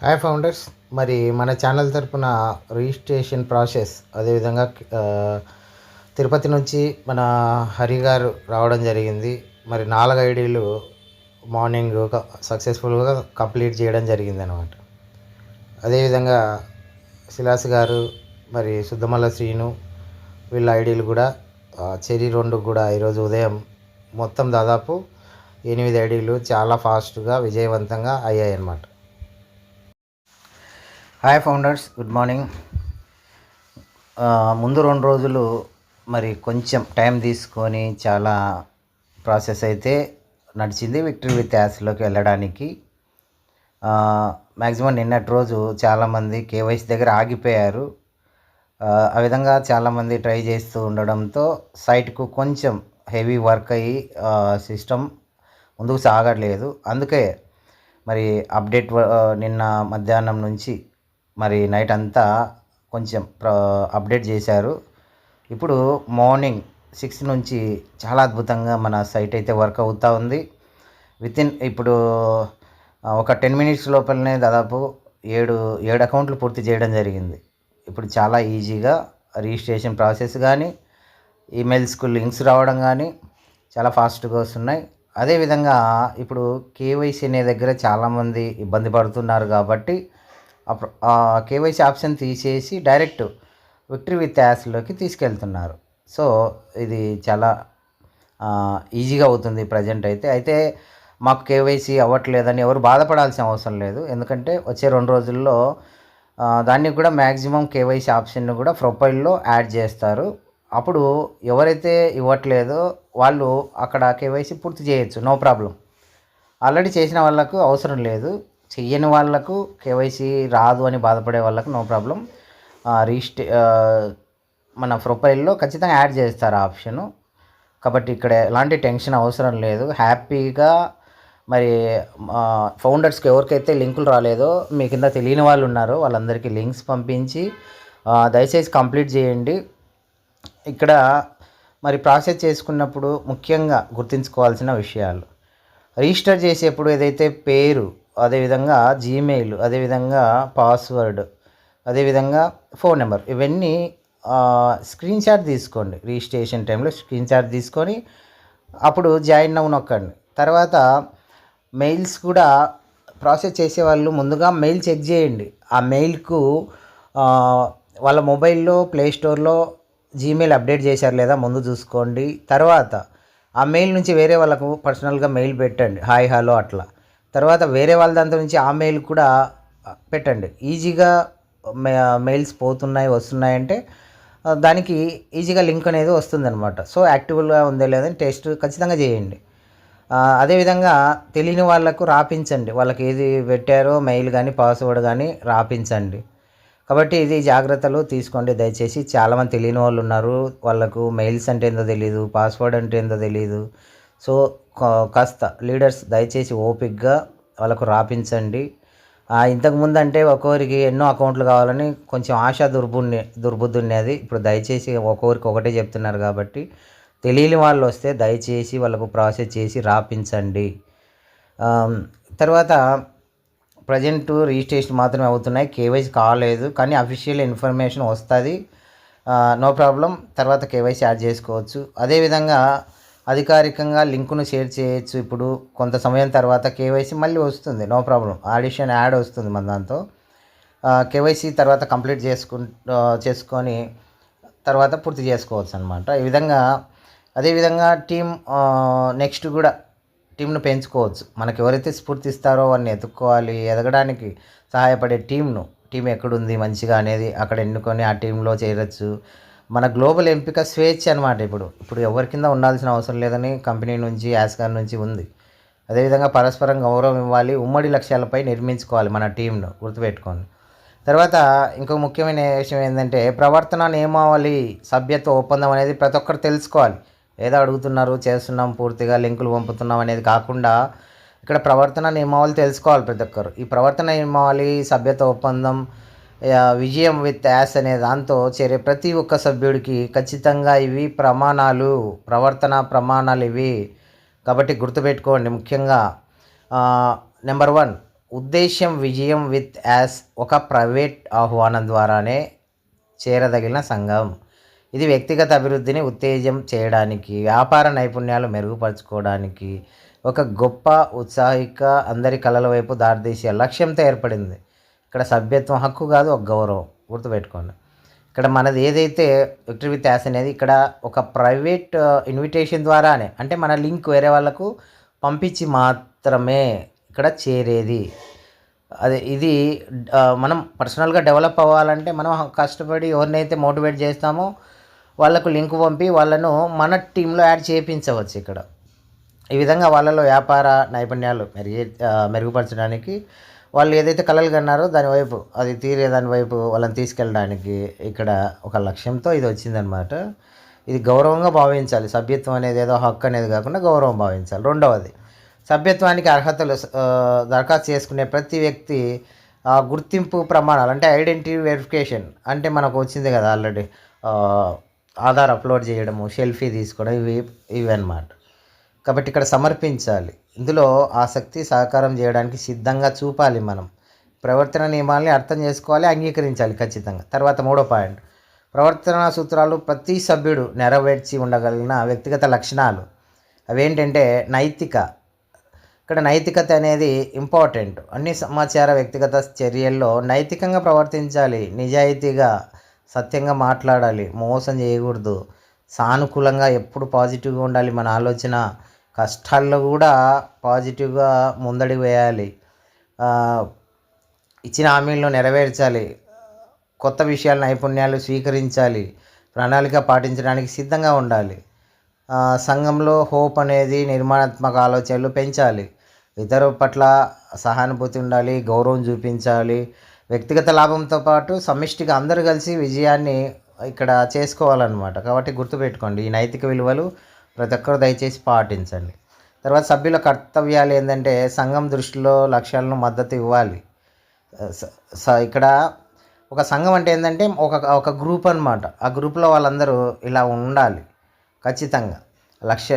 Hi founders మరి మన channel తరపున రిజిస్ట్రేషన్ ప్రాసెస్ అదేవిధంగా తిరుపతి నుంచి మన హరి గారు రావడం జరిగింది. మరి నాలుగు ఐడీలు మార్నింగ్ సక్సెస్ఫుల్గా కంప్లీట్ చేయడం జరిగింది అనమాట అదేవిధంగా శిలాస్ గారు మరి సుద్దమల్ల శ్రీను వీళ్ళ ఐడీలు కూడా చెరి రెండు కూడా ఈరోజు ఉదయం మొత్తం దాదాపు ఎనిమిది ఐడీలు చాలా ఫాస్ట్గా విజయవంతంగా అయ్యాయి అన్నమాట హాయ్ ఫౌండర్స్ గుడ్ మార్నింగ్ ముందు రెండు రోజులు మరి కొంచెం టైం తీసుకొని చాలా ప్రాసెస్ అయితే నడిచింది విక్టరీ విత్ యాస్లోకి వెళ్ళడానికి. మ్యాక్సిమం నిన్నటి రోజు చాలామంది కేవైసీ దగ్గర ఆగిపోయారు. ఆ, విధంగా చాలామంది ట్రై చేస్తూ ఉండడంతో సైట్కు కొంచెం హెవీ వర్క్ అయ్యి సిస్టమ్ ముందుకు సాగట్లేదు. అందుకే మరి అప్డేట్ నిన్న మధ్యాహ్నం నుంచి మరి నైట్ అంతా కొంచెం ప్ర- అప్డేట్ చేశారు. ఇప్పుడు మార్నింగ్ సిక్స్ నుంచి చాలా అద్భుతంగా మన సైట్ అయితే వర్క్ అవుతూ ఉంది. వితిన్ ఇప్పుడు ఒక టెన్ మినిట్స్ లోపలనే దాదాపు ఏడు ఏడు అకౌంట్లు పూర్తి చేయడం జరిగింది. ఇప్పుడు చాలా ఈజీగా రిజిస్ట్రేషన్ ప్రాసెస్ కానీ ఈమెయిల్స్కు లింక్స్ రావడం కానీ చాలా ఫాస్ట్గా వస్తున్నాయి. అదేవిధంగా ఇప్పుడు కేవైసీ అనే దగ్గర చాలామంది ఇబ్బంది పడుతున్నారు కాబట్టి కేవైసీ ఆప్షన్ తీసేసి డైరెక్ట్ విక్టరీ విత్ యాస్లోకి తీసుకెళ్తున్నారు. సో ఇది చాలా ఈజీగా అవుతుంది ప్రజెంట్ అయితే. అయితే మాకు కేవైసీ అవ్వట్లేదని ఎవరు బాధపడాల్సిన అవసరం లేదు. ఎందుకంటే వచ్చే రెండు రోజుల్లో దాన్ని కూడా మ్యాక్సిమం కేవైసీ ఆప్షన్ను కూడా ప్రొఫైల్లో యాడ్ చేస్తారు. అప్పుడు ఎవరైతే ఇవ్వట్లేదో వాళ్ళు అక్కడ కేవైసీ పూర్తి చేయొచ్చు. No problem. ఆల్రెడీ చేసిన వాళ్ళకు అవసరం లేదు. చెయ్యని వాళ్ళకు కేవైసీ రాదు అని బాధపడే వాళ్ళకు నో ప్రాబ్లం. రిజిస్టే మన ప్రొఫైల్లో ఖచ్చితంగా యాడ్ చేస్తారు ఆప్షన్ ఆప్షను. కాబట్టి ఇక్కడ ఎలాంటి టెన్షన్ అవసరం లేదు. హ్యాపీగా మరి ఫౌండర్స్కి ఎవరికైతే లింకులు రాలేదో మీ కింద తెలియని వాళ్ళు ఉన్నారో వాళ్ళందరికీ లింక్స్ పంపించి దయచేసి కంప్లీట్ చేయండి. ఇక్కడ మరి ప్రాసెస్ చేసుకున్నప్పుడు ముఖ్యంగా గుర్తుంచుకోవాల్సిన విషయాలు. రిజిస్టర్ చేసేప్పుడు ఏదైతే పేరు అదేవిధంగా జీమెయిల్ అదేవిధంగా పాస్వర్డ్ అదేవిధంగా ఫోన్ నెంబర్ ఇవన్నీ స్క్రీన్ షాట్ తీసుకోండి. రిజిస్ట్రేషన్ టైంలో స్క్రీన్ షాట్ తీసుకొని అప్పుడు జాయిన్ అవ్వ నొక్కండి తర్వాత మెయిల్స్ కూడా ప్రాసెస్ చేసే వాళ్ళు ముందుగా మెయిల్ చెక్ చేయండి. ఆ మెయిల్కు వాళ్ళ మొబైల్లో ప్లే స్టోర్లో జీమెయిల్ అప్డేట్ చేశారు లేదా ముందు చూసుకోండి. తర్వాత ఆ మెయిల్ నుంచి వేరే వాళ్ళకు పర్సనల్గా మెయిల్ పెట్టండి. హాయ్ హలో అట్లా. తర్వాత వేరే వాళ్ళ దాంతో నుంచి ఆ మెయిల్ కూడా పెట్టండి. ఈజీగా మె- మెయిల్స్ పోతున్నాయి వస్తున్నాయి అంటే దానికి ఈజీగా లింక్ అనేది వస్తుందన్నమాట. సో యాక్టివ్గా ఉందో లేదని టెస్ట్ ఖచ్చితంగా చేయండి. అదేవిధంగా తెలియని వాళ్ళకు రాపించండి. వాళ్ళకి ఏది పెట్టారో మెయిల్ కానీ పాస్వర్డ్ కానీ రాపించండి. కాబట్టి ఇది జాగ్రత్తలు తీసుకోండి. దయచేసి చాలామంది తెలియని వాళ్ళు ఉన్నారు. వాళ్ళకు మెయిల్స్ అంటే ఏందో తెలియదు పాస్వర్డ్ అంటే ఏందో తెలియదు సో కాస్త లీడర్స్ దయచేసి ఓపిక్గా వాళ్ళకు రాపించండి. ఇంతకుముందు అంటే ఒక్కొక్కరికి ఎన్నో అకౌంట్లు కావాలని కొంచెం ఆశ దుర్బుణ్ణి దుర్బుద్ధున్నది. ఉండేది ఇప్పుడు దయచేసి ఒక్కొక్కరికి ఒకటే చెప్తున్నారు కాబట్టి తెలియని వాళ్ళు వస్తే దయచేసి వాళ్ళకు ప్రాసెస్ చేసి రాపించండి. తర్వాత ప్రజెంట్ రిజిస్ట్రేషన్ మాత్రమే అవుతున్నాయి. కేవైసీ కాలేదు కానీ అఫీషియల్ ఇన్ఫర్మేషన్ వస్తుంది. No problem. తర్వాత కేవైసీ యాడ్ చేసుకోవచ్చు. అదేవిధంగా అధికారికంగా లింకును షేర్ చేయొచ్చు. ఇప్పుడు కొంత సమయం తర్వాత కేవైసీ మళ్ళీ వస్తుంది. No problem. ఆడిషన్ యాడ్ వస్తుంది మన దాంతో. కేవైసీ తర్వాత కంప్లీట్ చేసుకు చేసుకొని తర్వాత పూర్తి చేసుకోవచ్చు అనమాట ఈ విధంగా అదేవిధంగా టీం నెక్స్ట్ కూడా టీంను పెంచుకోవచ్చు. మనకు ఎవరైతే స్ఫూర్తిస్తారో వారిని ఎత్తుక్కోవాలి ఎదగడానికి సహాయపడే టీంను టీం ఎక్కడుంది మంచిగా అనేది అక్కడ ఎన్నుకొని ఆ టీంలో చేరొచ్చు. మన గ్లోబల్ ఎంపిక స్వేచ్ఛ అనమాట ఇప్పుడు. ఇప్పుడు ఎవరి కింద ఉండాల్సిన అవసరం లేదని కంపెనీ నుంచి యాస్కార్ నుంచి ఉంది. అదేవిధంగా పరస్పరం గౌరవం ఇవ్వాలి ఉమ్మడి లక్ష్యాలపై నిర్మించుకోవాలి మన టీంను గుర్తుపెట్టుకోండి. తర్వాత ఇంకో ముఖ్యమైన విషయం ఏంటంటే ప్రవర్తన నియమావళి సభ్యత్వ ఒప్పందం అనేది ప్రతి ఒక్కరు తెలుసుకోవాలి. ఏదో అడుగుతున్నారు చేస్తున్నాం పూర్తిగా లింకులు పంపుతున్నాం అనేది కాకుండా ఇక్కడ ప్రవర్తన నియమావళి తెలుసుకోవాలి ప్రతి ఒక్కరు. ఈ ప్రవర్తన నియమావళి సభ్యత ఒప్పందం విజయం విత్ యాస్ అనే దాంతో చేరే ప్రతి ఒక్క సభ్యుడికి ఖచ్చితంగా ఇవి ప్రమాణాలు ప్రవర్తన ప్రమాణాలు ఇవి. కాబట్టి గుర్తుపెట్టుకోండి ముఖ్యంగా నెంబర్ వన్ ఉద్దేశ్యం విజయం విత్ యాస్ ఒక ప్రైవేట్ ఆహ్వానం ద్వారానే చేరదగిన సంఘం. ఇది వ్యక్తిగత అభివృద్ధిని ఉత్తేజం చేయడానికి వ్యాపార నైపుణ్యాలు మెరుగుపరచుకోవడానికి ఒక గొప్ప ఉత్సాహిక అందరి కళల వైపు దారితీసే లక్ష్యంతో ఏర్పడింది. ఇక్కడ సభ్యత్వం హక్కు కాదు ఒక గౌరవం. గుర్తుపెట్టుకోండి. ఇక్కడ మనది ఏదైతే విక్టరీ విత్ యాస్ అనేది ఇక్కడ ఒక ప్రైవేట్ ఇన్విటేషన్ ద్వారానే అంటే మన లింక్ వేరే వాళ్ళకు పంపించి మాత్రమే ఇక్కడ చేరేది. అదే ఇది మనం పర్సనల్గా డెవలప్ అవ్వాలంటే మనం కష్టపడి ఎవరినైతే మోటివేట్ చేస్తామో వాళ్ళకు లింక్ పంపి వాళ్ళను మన టీంలో యాడ్ చేయించవచ్చు ఇక్కడ. ఈ విధంగా వాళ్ళలో వ్యాపార నైపుణ్యాలు మెరుగు మెరుగుపరచడానికి వాళ్ళు ఏదైతే కలలు కన్నారో దానివైపు అది తీరే దాని వైపు వాళ్ళని తీసుకెళ్ళడానికి ఇక్కడ ఒక లక్ష్యంతో ఇది వచ్చిందనమాట ఇది గౌరవంగా భావించాలి. సభ్యత్వం అనేది ఏదో హక్కు అనేది కాకుండా గౌరవం భావించాలి. రెండవది సభ్యత్వానికి అర్హతలు దరఖాస్తు చేసుకునే ప్రతి వ్యక్తి ఆ, గుర్తింపు ప్రమాణాలు అంటే ఐడెంటిటీ వెరిఫికేషన్ అంటే మనకు వచ్చింది కదా ఆల్రెడీ ఆధార్ అప్లోడ్ చేయడము సెల్ఫీ తీసుకోవడం ఇవి ఇవి అన్నమాట కాబట్టి ఇక్కడ సమర్పించాలి. ఇందులో ఆసక్తి సహకారం చేయడానికి సిద్ధంగా చూపాలి మనం. ప్రవర్తన నియమాల్ని అర్థం చేసుకోవాలి అంగీకరించాలి ఖచ్చితంగా. తర్వాత మూడో పాయింట్. ప్రవర్తన సూత్రాలు ప్రతి సభ్యుడు నెరవేర్చి ఉండగలిగిన వ్యక్తిగత లక్షణాలు. అవేంటంటే నైతిక. ఇక్కడ నైతికత అనేది ఇంపార్టెంట్. అన్ని సమాచార వ్యక్తిగత చర్యల్లో నైతికంగా ప్రవర్తించాలి. నిజాయితీగా సత్యంగా మాట్లాడాలి. మోసం చేయకూడదు. సానుకూలంగా ఎప్పుడు పాజిటివ్గా ఉండాలి మన ఆలోచన కష్టాల్లో కూడా పాజిటివ్గా ముందడుగు వేయాలి. ఇచ్చిన హామీలను నెరవేర్చాలి. కొత్త విషయాల నైపుణ్యాలు స్వీకరించాలి. ప్రణాళిక పాటించడానికి సిద్ధంగా ఉండాలి. సంఘంలో హోప్ అనేది నిర్మాణాత్మక ఆలోచనలు పెంచాలి. ఇతరుల పట్ల సహానుభూతి ఉండాలి గౌరవం చూపించాలి. వ్యక్తిగత లాభంతో పాటు సమిష్టిగా అందరూ కలిసి విజయాన్ని ఇక్కడ చేసుకోవాలన్నమాట. కాబట్టి గుర్తుపెట్టుకోండి ఈ నైతిక విలువలు ప్రతి ఒక్కరు దయచేసి పాటించండి. తర్వాత సభ్యుల కర్తవ్యాలు ఏంటంటే సంఘం దృష్టిలో లక్ష్యాలను మద్దతు ఇవ్వాలి. స- ఇక్కడ ఒక సంఘం అంటే ఏంటంటే ఒక ఒక గ్రూప్ అన్నమాట. ఆ గ్రూప్లో వాళ్ళందరూ ఇలా ఉండాలి ఖచ్చితంగా. లక్ష్య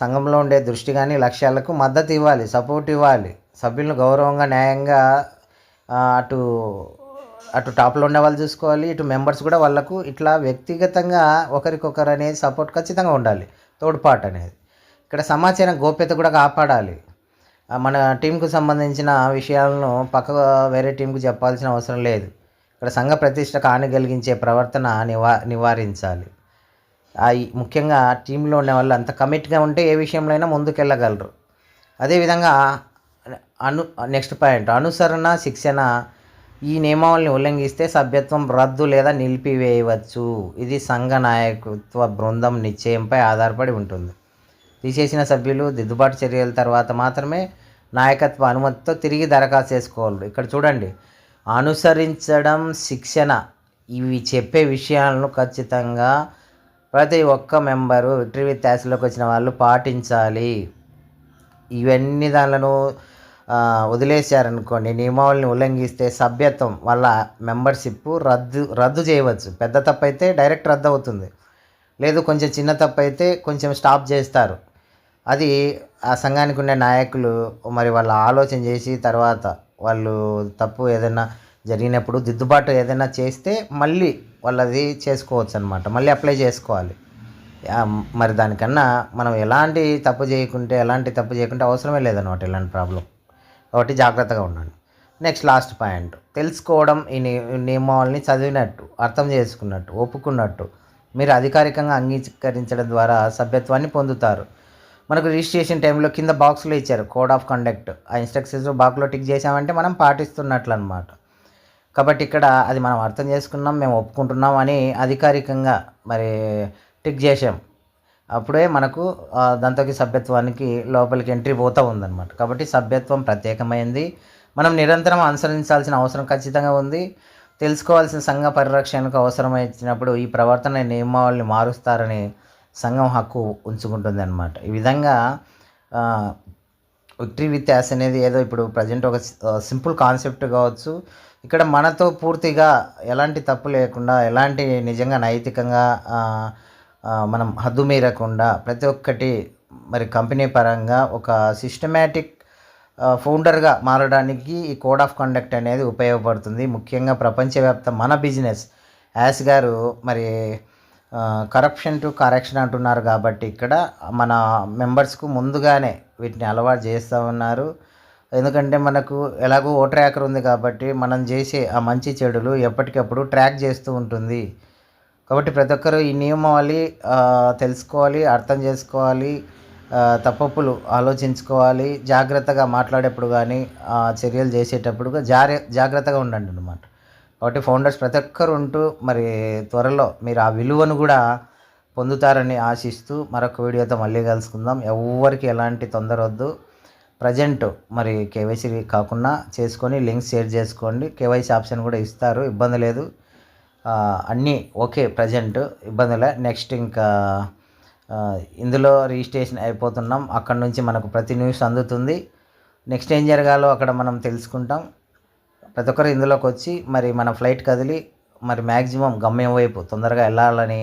సంఘంలో ఉండే దృష్టి కానీ లక్ష్యాలకు మద్దతు ఇవ్వాలి సపోర్ట్ ఇవ్వాలి. సభ్యులను గౌరవంగా న్యాయంగా అటు అటు టాప్లో ఉండే వాళ్ళు చూసుకోవాలి ఇటు మెంబర్స్ కూడా వాళ్ళకు ఇట్లా వ్యక్తిగతంగా ఒకరికొకరు అనేది సపోర్ట్ ఖచ్చితంగా ఉండాలి తోడ్పాటు అనేది. ఇక్కడ సమాచారం గోప్యత కూడా కాపాడాలి. మన టీంకు సంబంధించిన విషయాలను పక్క వేరే టీంకు చెప్పాల్సిన అవసరం లేదు. ఇక్కడ సంఘ ప్రతిష్టకు హాని కలిగించే ప్రవర్తన నివా నివారించాలి. ముఖ్యంగా టీంలో ఉన్న వాళ్ళు అంత కమిట్గా ఉంటే ఏ విషయంలో అయినా ముందుకెళ్ళగలరు. అదేవిధంగా అను నెక్స్ట్ పాయింట్ అనుసరణ శిక్షణ ఈ నియమావళిని ఉల్లంఘిస్తే సభ్యత్వం రద్దు లేదా నిలిపివేయవచ్చు. ఇది సంఘ నాయకత్వ బృందం నిశ్చయంపై ఆధారపడి ఉంటుంది. తీసేసిన సభ్యులు దిద్దుబాటు చర్యల తర్వాత మాత్రమే నాయకత్వ అనుమతితో తిరిగి దరఖాస్తు చేసుకోవాలి. ఇక్కడ చూడండి. అనుసరించడం శిక్షణ ఇవి చెప్పే విషయాలను ఖచ్చితంగా ప్రతి ఒక్క మెంబరు విక్టరీ విత్ వచ్చిన వాళ్ళు పాటించాలి. ఇవన్నీ దానిలను వదిలేశారనుకోండి నియమావళిని ఉల్లంఘిస్తే సభ్యత్వం వాళ్ళ మెంబర్షిప్ రద్దు రద్దు చేయవచ్చు. పెద్ద తప్పు అయితే డైరెక్ట్ రద్దు అవుతుంది లేదు కొంచెం చిన్న తప్పు అయితే కొంచెం స్టాప్ చేస్తారు. అది ఆ సంఘానికి ఉండే నాయకులు మరి వాళ్ళ ఆలోచన చేసి తర్వాత వాళ్ళు తప్పు ఏదైనా జరిగినప్పుడు దిద్దుబాటు ఏదైనా చేస్తే మళ్ళీ వాళ్ళది చేసుకోవచ్చు అనమాట మళ్ళీ అప్లై చేసుకోవాలి. మరి దానికన్నా మనం ఎలాంటి తప్పు చేయకుంటే ఎలాంటి తప్పు చేయకుంటే అవసరమే లేదనమాట ఇలాంటి ప్రాబ్లం. కాబట్టి జాగ్రత్తగా ఉండండి. నెక్స్ట్ లాస్ట్ పాయింట్ తెలుసుకోవడం ఈ ని- నియమావళిని చదివినట్టు అర్థం చేసుకున్నట్టు ఒప్పుకున్నట్టు మీరు అధికారికంగా అంగీకరించడం ద్వారా సభ్యత్వాన్ని పొందుతారు. మనకు రిజిస్ట్రేషన్ టైంలో కింద బాక్స్లో ఇచ్చారు కోడ్ ఆఫ్ కండక్ట్ ఆ ఇన్స్ట్రక్షన్స్ బాక్స్లో టిక్ చేసామంటే మనం పాటిస్తున్నట్లు అనమాట కాబట్టి ఇక్కడ అది మనం అర్థం చేసుకున్నాం మేము ఒప్పుకుంటున్నాం అని అధికారికంగా మరి టిక్ చేసాం అప్పుడే మనకు ఆ, దాంతోకి సభ్యత్వానికి లోపలికి ఎంట్రీ పోతూ ఉందన్నమాట. కాబట్టి సభ్యత్వం ప్రత్యేకమైంది. మనం నిరంతరం అనుసరించాల్సిన అవసరం ఖచ్చితంగా ఉంది. తెలుసుకోవాల్సిన సంఘ పరిరక్షణకు అవసరమైనప్పుడు ఈ ప్రవర్తన నియమావళిని మారుస్తారని సంఘం హక్కు ఉంచుకుంటుంది అనమాట ఈ విధంగా విక్టరీ విత్ యాస్ అనేది ఏదో ఇప్పుడు ప్రజెంట్ ఒక సింపుల్ కాన్సెప్ట్ కావచ్చు. ఇక్కడ మనతో పూర్తిగా ఎలాంటి తప్పు లేకుండా ఎలాంటి నిజంగా నైతికంగా మనం హద్దు మీరకుండా ప్రతి ఒక్కటి మరి కంపెనీ పరంగా ఒక సిస్టమేటిక్ ఫౌండర్గా మారడానికి ఈ కోడ్ ఆఫ్ కండక్ట్ అనేది ఉపయోగపడుతుంది. ముఖ్యంగా ప్రపంచవ్యాప్త మన బిజినెస్. యాస్ గారు మరి కరప్షన్ టు కరెక్షన్ అంటున్నారు కాబట్టి ఇక్కడ మన మెంబర్స్కు ముందుగానే వీటిని అలవాటు చేస్తూ ఉన్నారు. ఎందుకంటే మనకు ఎలాగో ఓ ట్రాకర్ ఉంది కాబట్టి మనం చేసే ఆ మంచి చెడులు ఎప్పటికప్పుడు ట్రాక్ చేస్తూ ఉంటుంది. కాబట్టి ప్రతి ఒక్కరూ ఈ నియమావళి తెలుసుకోవాలి అర్థం చేసుకోవాలి తప్పప్పులు ఆలోచించుకోవాలి జాగ్రత్తగా మాట్లాడేప్పుడు కానీ చర్యలు చేసేటప్పుడు జారే జాగ్రత్తగా ఉండండి అనమాట కాబట్టి ఫౌండర్స్ ప్రతి ఒక్కరు ఉంటూ మరి త్వరలో మీరు ఆ విలువను కూడా పొందుతారని ఆశిస్తూ మరొక వీడియోతో మళ్ళీ కలుసుకుందాం. ఎవరికి ఎలాంటి తొందర వద్దు. ప్రజెంట్ మరి కేవైసీ కాకుండా చేసుకొని లింక్స్ షేర్ చేసుకోండి. కేవైసీ ఆప్షన్ కూడా ఇస్తారు. ఇబ్బంది లేదు. అన్నీ ఓకే ప్రజెంట్ ఇబ్బందులే. నెక్స్ట్ ఇంకా ఇందులో రిజిస్ట్రేషన్ అయిపోతున్నాం. అక్కడ నుంచి మనకు ప్రతి న్యూస్ అందుతుంది. నెక్స్ట్ ఏం జరగాలో అక్కడ మనం తెలుసుకుంటాం. ప్రతి ఒక్కరు ఇందులోకి వచ్చి మరి మన ఫ్లైట్ కదిలి మరి మ్యాక్సిమం గమ్యం వైపు తొందరగా వెళ్ళాలని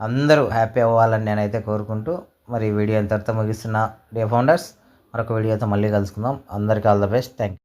అందరూ హ్యాపీ అవ్వాలని నేనైతే కోరుకుంటూ మరి వీడియో ఇంతటితో ముగిస్తున్న. డే ఫౌండర్స్ మరొక వీడియోతో మళ్ళీ కలుసుకుందాం. అందరికీ all the best. Thank you